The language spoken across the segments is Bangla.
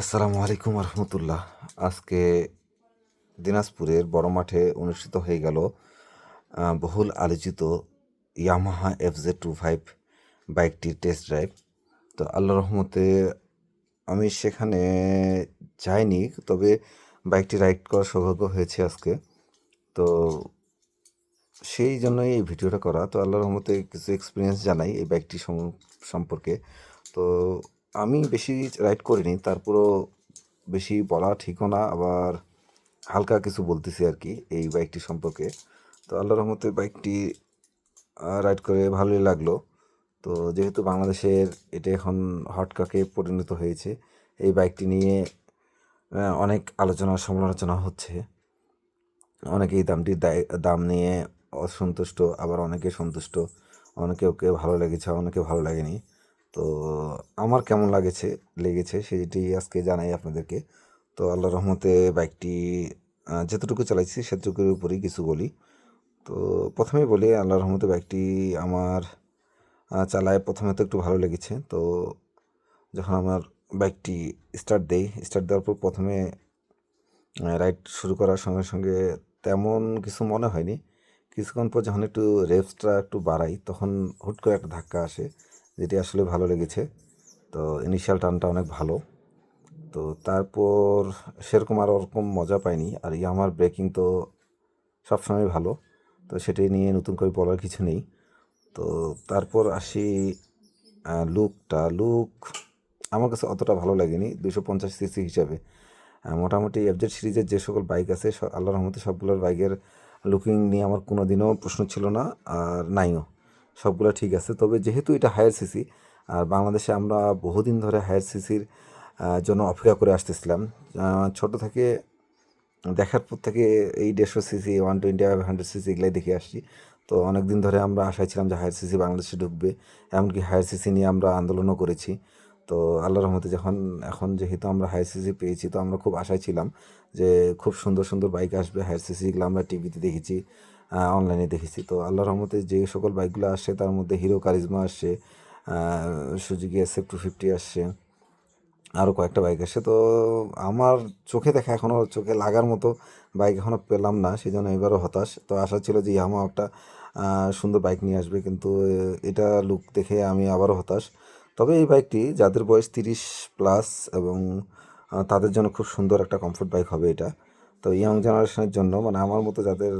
আসসালামু আলাইকুম রহমতুল্লাহ। আজকে দিনাজপুরের বড় মাঠে অনুষ্ঠিত হয়ে গেল বহুল আলোচিত Yamaha F Z two five বাইকটির টেস্ট ড্রাইভ। তো আল্লাহ রহমতে আমি সেখানে যাইনি, তবে বাইকটি রাইড করার সৌভাগ্য হয়েছে আজকে। তো সেই জন্যই এই ভিডিওটা করা। তো আল্লাহ রহমতে কিছু এক্সপিরিয়েন্স জানাই এই বাইকটি সম্পর্কে। তো আমি বেশি রাইড করিনি, তারপরও বেশি বলা ঠিকও না, আবার হালকা কিছু বলতেছি আর কি এই বাইকটি সম্পর্কে। তো আল্লাহ রহমতে বাইকটি রাইড করে ভালোই লাগল। তো যেহেতু বাংলাদেশের এটা এখন হটকাকে পরিণত হয়েছে, এই বাইকটি নিয়ে অনেক আলোচনা, সমালোচনা হচ্ছে। অনেকেই দামটির দাম নিয়ে অসন্তুষ্ট, আবার অনেকে সন্তুষ্ট। অনেকে ওকে ভালো লেগেছে, অনেকে ভালো লাগেনি। তো আমার কেমন লাগেছে, লেগেছে সেটি আজকে জানাই আপনাদেরকে। তো আল্লাহ রহমতে বাইকটি যতটুকু চালাইছি সেটুকুর উপরেই কিছু বলি। তো প্রথমেই বলি আল্লাহ রহমতে বাইকটি আমার চালায় প্রথমে তো একটু ভালো লেগেছে। তো যখন আমার বাইকটি স্টার্ট দেই স্টার্ট দেওয়ার পর প্রথমে রাইড শুরু করার সঙ্গে সঙ্গে তেমন কিছু মনে হয়নি। কিছুক্ষণ পর যখন একটু রেপসটা একটু বাড়াই, তখন হুট করে একটা ধাক্কা আসে। যেটি আসলে ভালো লেগেছে। তো ইনিশিয়াল টানটা অনেক ভালো। তো তারপর সেরকম আর ওরকম মজা পাইনি। আর ইয়ামার ব্রেকিং তো সবসময় ভালো। তো সেটি নিয়ে নতুন করে বলার কিছু নেই। তো তারপর আসি লুকটা লুক আমার কাছে অতটা ভালো লাগেনি দুশো পঞ্চাশ সিসি হিসাবে। মোটামুটি এফজেড সিরিজের যে সকল বাইক আছে আল্লাহর রহমতে সবগুলোর বাইকের লুকিং নিয়ে আমার কোনো দিনও প্রশ্ন ছিল না, আর নাইও। সবগুলো ঠিক আছে। তবে যেহেতু এটা হায়ার সিসি আর বাংলাদেশে আমরা বহুদিন ধরে হায়ার সিসির জন্য অপেক্ষা করে আসতেছিলাম। ছোট থেকে, দেখার পর থেকে এই দেড়শো CC one twenty five hundred CC এগুলাই দেখে আসছি। তো অনেক দিন ধরে আমরা আশায় ছিলাম যে হায়ার সিসি বাংলাদেশে ঢুকবে, এমনকি হায়ার সিসি নিয়ে আমরা আন্দোলনও করেছি। তো আল্লাহ রহমতে যখন, এখন যেহেতু আমরা হায়ার সিসি পেয়েছি, তো আমরা খুব আশায় ছিলাম যে খুব সুন্দর সুন্দর বাইক আসবে হায়ার সিসিগুলো আমরা টিভিতে দেখেছি। অনলাইনে দেখেছি। তো আল্লাহ রহমতে যে সকল বাইকগুলো আসছে তার মধ্যে হিরো কারিজমা আসছে সুজুকি এস টু ফিফটি আসছে আরও কয়েকটা বাইক আসে। তো আমার চোখে দেখা এখনও চোখে লাগার মতো বাইক এখনও পেলাম না সেই জন্য এবারও হতাশ। তো আশা ছিল যে ইয়ামা একটা সুন্দর বাইক নিয়ে আসবে, কিন্তু এটা লুক দেখে আমি আবারও হতাশ। তবে এই বাইকটি যাদের বয়স তিরিশ প্লাস এবং তাদের জন্য খুব সুন্দর একটা কমফোর্ট বাইক হবে এটা। তো ইয়ং জেনারেশনের জন্য মানে আমার মতো যাদের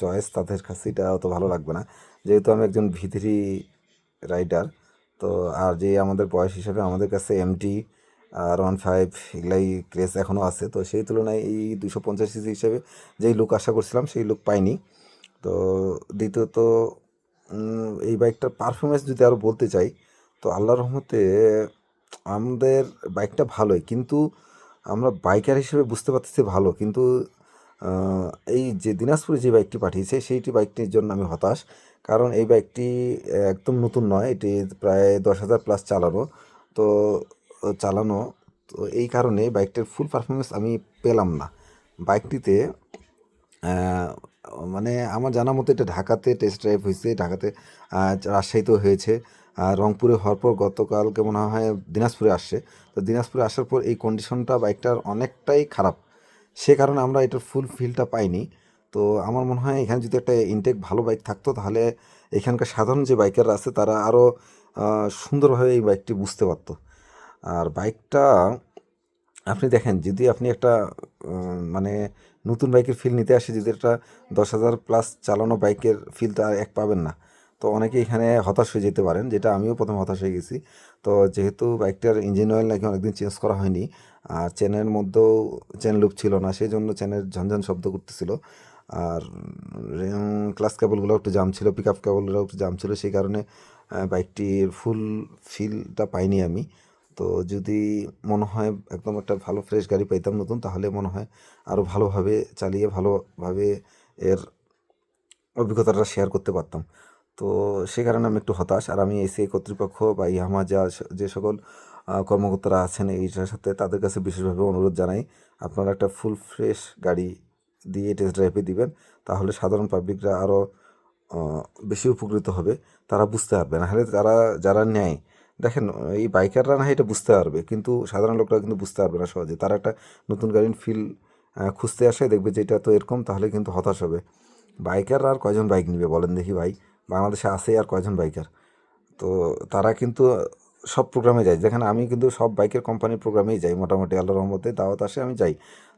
চয়েস তাদের কাছে এটা অত ভালো লাগবে না। যেহেতু আমি একজন ভিতরি রাইডার তো আর যে আমাদের বয়স হিসাবে আমাদের কাছে এমটি আর ওয়ান ফাইভ এগুলাই ক্রেজ এখনও আছে। তো সেই তুলনায় এই দুশো পঞ্চাশ সিসি হিসেবে যেই লুক আশা করছিলাম, সেই লুক পাইনি। তো দ্বিতীয়ত এই বাইকটার পারফরমেন্স যদি আরও বলতে চাই, তো আল্লাহ রহমতে আমাদের বাইকটা ভালোই। কিন্তু আমরা বাইকার হিসেবে বুঝতে পারতেছি ভালো, কিন্তু এই যে দিনাজপুরে যে বাইকটি পাঠিয়েছে, সেইটি বাইকটির জন্য আমি হতাশ। কারণ এই বাইকটি একদম নতুন নয়, এটি প্রায় দশ হাজার প্লাস চালানো। তো চালানো, তো এই কারণে বাইকটার ফুল পারফরমেন্স আমি পেলাম না। বাইকটিতে মানে আমার জানা মতো এটা ঢাকাতে টেস্ট ড্রাইভ হয়েছে, ঢাকাতে রাজশাহীতেও হয়েছে। রংপুরে হওয়ার পর গতকালকে মনে হয় দিনাজপুরে আসছে। তো দিনাজপুরে আসার পর এই কন্ডিশনটা বাইকটার অনেকটাই খারাপ। সে কারণে আমরা এটার ফুল ফিলটা পাইনি। তো আমার মনে হয় এখানে যদি একটা ইনটেক ভালো বাইক থাকতো, তাহলে এখানকার সাধারণ যে বাইকাররা আছে, তারা আরও সুন্দরভাবে এই বাইকটি বুঝতে পারতো। আর বাইকটা আপনি দেখেন, যদি আপনি একটা মানে নতুন বাইকের ফিল নিতে আসে, যদি একটা দশ হাজার প্লাস চালানো বাইকের ফিল তো আর এক পাবেন না তো অনেকে এখানে হতাশ হয়ে যেতে পারেন, যেটা আমিও প্রথম হতাশ হয়ে গেছি। তো যেহেতু বাইকটার ইঞ্জিন অয়েল নাকি অনেকদিন চেঞ্জ করা হয়নি, আর চেনের মধ্যেও চেন লুপ ছিল না সেই জন্য চেনের ঝনঝন শব্দ করতেছিল। আর ক্লাস কেবলগুলো একটু জাম ছিল পিক আপ কেবলগুলো একটু জাম ছিল, সেই কারণে বাইকটির ফুল ফিলটা পাইনি আমি। তো যদি মনে হয় একদম একটা ভালো ফ্রেশ গাড়ি পাইতাম নতুন, তাহলে মনে হয় আরও ভালোভাবে চালিয়ে, ভালোভাবে এর অভিজ্ঞতাটা শেয়ার করতে পারতাম। তো সে কারণে আমি একটু হতাশ। আর আমি এসি কর্তৃপক্ষ বা ইয়ামা যা যে সকল কর্মকর্তারা আছেন এইটার সাথে তাদের কাছে বিশেষভাবে অনুরোধ জানাই, আপনারা একটা ফুল ফ্রেশ গাড়ি দিয়ে টেস্ট ড্রাইভে দিবেন, তাহলে সাধারণ পাবলিকরা আরও বেশি উপকৃত হবে। তারা বুঝতে পারবে। না হলে তারা, যারা নেয়, দেখেন, এই বাইকাররা না এটা বুঝতে পারবে, কিন্তু সাধারণ লোকরা কিন্তু বুঝতে পারবে না সহজে। তারা একটা নতুন গাড়ির ফিল খুঁজতে আসে, দেখবে যে এটা তো এরকম, তাহলে কিন্তু হতাশ হবে। বাইকাররা আর কয়জন বাইক নিবে বলেন দেখি ভাই? বাংলাদেশে আছে আর কয়জন বাইকার। তো তারা কিন্তু সব প্রোগ্রামে যায়। যেখানে আমি কিন্তু সব বাইকের কোম্পানির প্রোগ্রামেই যাই। মোটামুটি আল্লাহ রহমতে দাওয়াত আসে, আমি যাই।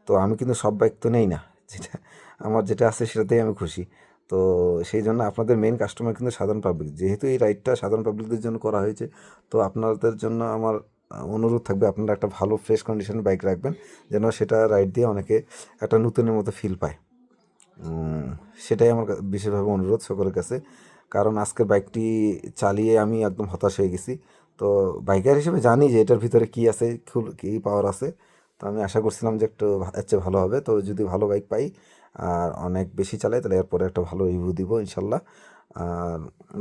তো আমি কিন্তু সব বাইক তো নেই না। যেটা আমার যেটা আছে সেটাতেই আমি খুশি। তো সেই জন্য আপনাদের মেন কাস্টমার কিন্তু সাধারণ পাবলিক যেহেতু এই রাইডটা সাধারণ পাবলিকদের জন্য করা হয়েছে, তো আপনাদের জন্য আমার অনুরোধ থাকবে আপনারা একটা ভালো ফ্রেশ কন্ডিশনের বাইক রাখবেন, যেন সেটা রাইড দিয়ে অনেকে একটা নতুনের মতো ফিল পায়। সেটাই আমার বিশেষভাবে অনুরোধ সকলের কাছে। কারণ আজকের বাইকটি চালিয়ে আমি একদম হতাশ হয়ে গেছি। তো বাইকার হিসেবে জানি যে এটার ভিতরে কী আছে কী পাওয়ার আছে। তো আমি আশা করছিলাম যে একটু এর চেয়ে ভালো হবে। তো যদি ভালো বাইক পাই, আর অনেক বেশি চালাই, তাহলে এরপরে একটা ভালো রিভিউ দিব ইনশাল্লাহ। আর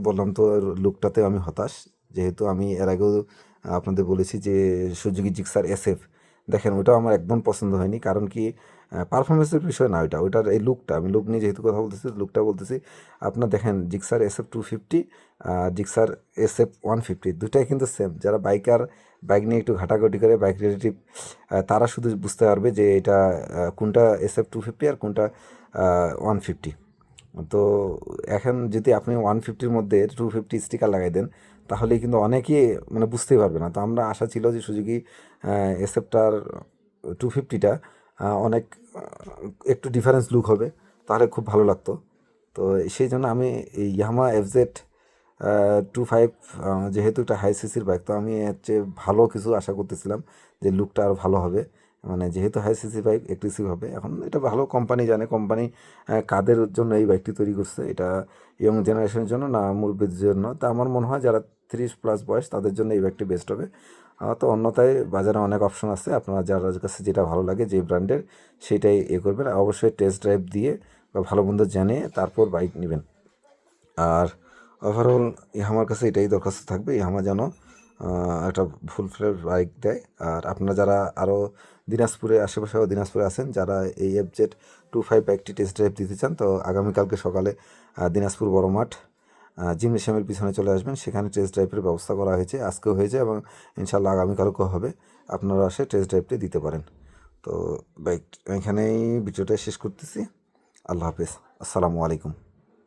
বললাম তো লুকটাতে আমি হতাশ। যেহেতু আমি এর আগেও আপনাদের বলেছি যে সুজুকি জিক্সার এসএফ দেখেন ওটাও আমার একদম পছন্দ হয়নি। কারণ কি পারফরমেন্সের বিষয় না ওইটা, ওইটার এই লুকটা আমি লুক নিয়ে যেহেতু কথা বলতেছি লুকটা বলতেছি, আপনার দেখেন Gixxer S F two fifty Gixxer S F one fifty দুটাই কিন্তু সেম যারা বাইকার বাইক নিয়ে একটু ঘাটাঘাটি করে বাইক রিলেটিভ তারা শুধু বুঝতে পারবে যে এটা কোনটা এস এফ টু ফিফটি আর কোনটা ওয়ান ফিফটি তো এখন যদি আপনি ওয়ান ফিফটির মধ্যে টু ফিফটি স্টিকার লাগাই দেন তাহলে কিন্তু অনেকেই মানে বুঝতেই পারবে না। তো আমরা আশা ছিল যে সুযোগী এসেপ্টার টু ফিফটিটা অনেক একটু ডিফারেন্স লুক হবে, তাহলে খুব ভালো লাগতো। তো সেই জন্য আমি এই ইয়ামা এফজেড টু ফাইভ যেহেতু একটা হাই সিসির বাইক তো আমি হচ্ছে ভালো কিছু আশা করতেছিলাম যে লুকটা আরও ভালো হবে। মানে যেহেতু হাই সিসি বাইক এগ্রেসিভ হবে, এখন এটা ভালো কোম্পানি জানে কোম্পানি কাদের জন্য এই বাইকটি তৈরি করছে। এটা ইয়ং জেনারেশনের জন্য না, মুরব্বীদের জন্য। তা আমার মনে হয় যারা তিরিশ প্লাস বয়স, তাদের জন্য এই বাইকটি বেস্ট হবে। তো অন্যথায় বাজারে অনেক অপশন আছে। আপনারা যার কাছে যেটা ভালো লাগে, যে ব্র্যান্ডের সেটাই এ করবেন। অবশ্যই টেস্ট ড্রাইভ দিয়ে বা ভালো মন্দ জেনে তারপর বাইক নেবেন। আর ওভারঅল আমার কাছে এটাই দরখাস্ত থাকবে। ইয়ামা যেন একটা ফুল ফ্লের বাইক দেয়। আর আপনারা যারা আরও দিনাজপুরে, আশেপাশেও দিনাজপুরে আছেন যারা এই এফজেড টু ফাইভ বাইকটি টেস্ট ড্রাইভ দিতে চান। তো আগামীকালকে সকালে দিনাজপুর বড় মাঠ জিমনেশিয়ামের পিছনে চলে আসবেন। সেখানে টেস্ট ড্রাইভের ব্যবস্থা করা হয়েছে। আজকেও হয়েছে এবং ইনশাল্লাহ আগামীকালকেও হবে। আপনারা এসে টেস্ট ড্রাইভটি দিতে পারেন। তো বাইক এখানেই ভিডিওটা শেষ করতেছি। আল্লাহ হাফেজ। আসসালামু আলাইকুম।